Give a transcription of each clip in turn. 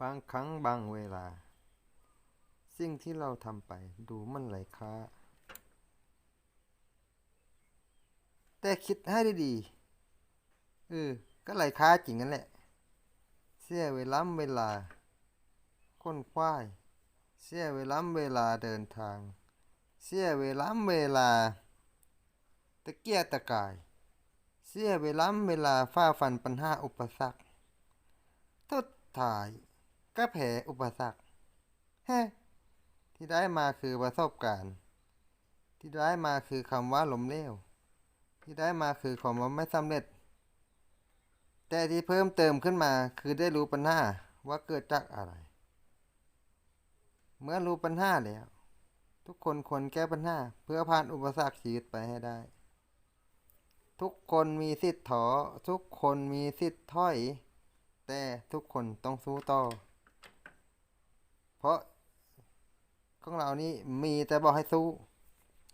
บางครั้งบางเวลา สิ่งที่เราทำไปดูมันไร้ค่าแต่คิดให้ดีๆเออก็ไร้ค่าจริงนั่นแหละ เสียเวลาเวลา ค้นคว้ายเสียเวลาเวลาเดินทาง เสียเวลาเวลา ตะเกียกตะกาย เสียเวลาเวลาฝ่าฟันปัญหาอุปสรรคทุดท้าย ก็แพ้อุปสรรคเฮ้ที่ได้มาคือประสบการณ์ ที่ได้มาคือคำว่าล้มเหลวที่ได้มาคือความว่าไม่สำเร็จ แต่ที่เพิ่มเติมขึ้นมาคือได้รู้ปัญหาว่าเกิดจากอะไร เมื่อรู้ปัญหาแล้ว ทุกคนควรแก้ปัญหาเพื่อผ่านอุปสรรคชีวิตไปให้ได้ ทุกคนมีสิทธิ์ท้อทุกคนมีสิทธิ์ถอย แต่ทุกคนต้องสู้ต่อ เพราะของเรานี่มีแต่บอกให้สู้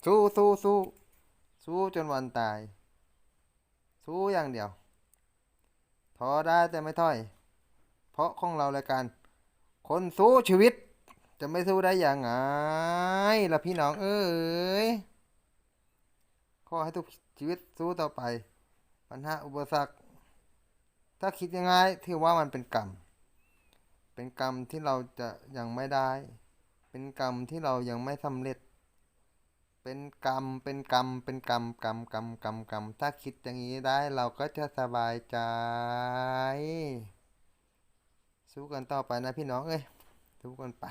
สู้สู้สู้สู้จนวันตาย สู้อย่างเดียวท้อได้แต่ไม่ถอย เพราะของเรารายการคนสู้ชีวิต จะไม่สู้ได้อย่างไงล่ะพี่น้องเอ้ยขอให้ทุกชีวิตสู้ต่อไปปัญหาอุปสรรค ถ้าคิดยังไงถือว่ามันเป็นกรรม เป็นกรรมที่เราจะยังไม่ได้ เป็นกรรมที่เรายังไม่สำเร็จ เป็นกรรม เป็นกรรม เป็นกรรม กรรม กรรม กรรม กรรม ถ้าคิดอย่างนี้ได้เราก็จะสบายใจ สู้กันต่อไปนะพี่น้องเอ้ย สู้กันไป